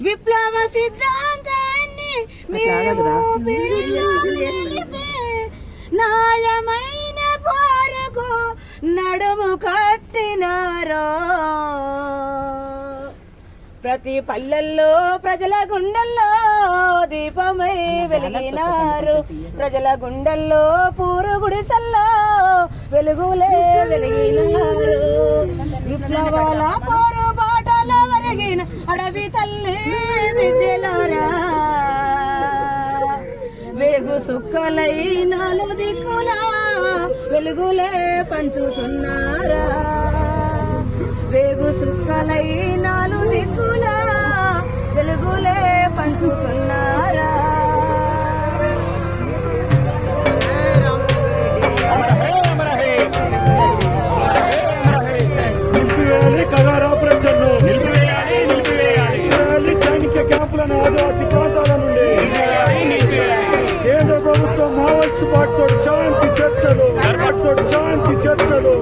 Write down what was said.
విప్లవ సిద్ధాంతాన్ని న్యాయమైన పోరుకు నడుము కట్టినారో? ప్రతి పల్లెల్లో ప్రజల గుండెల్లో దీపమై వెలిగినారు. ప్రజల గుండెల్లో పూరు గుడిసల్లో వెలుగులే వెలిగినారు. విప్లవాల వరిగిన అడవి తల్లి బిడ్డలారా వేగు సుక్కలై నాలుగు దిక్కులా వెలుగులే పంచుతున్నారా? వేగు సుక్కలై నాలుగు దిక్కులా వెలుగులే పంచుతున్నారా? కగారు సైనిక ఆదివాసీ ప్రాంతాల నుండి కేంద్ర ప్రభుత్వం మావోయిస్టు పార్టీతో శాంతి చర్చలు పార్టీతో శాంతి చర్చలు.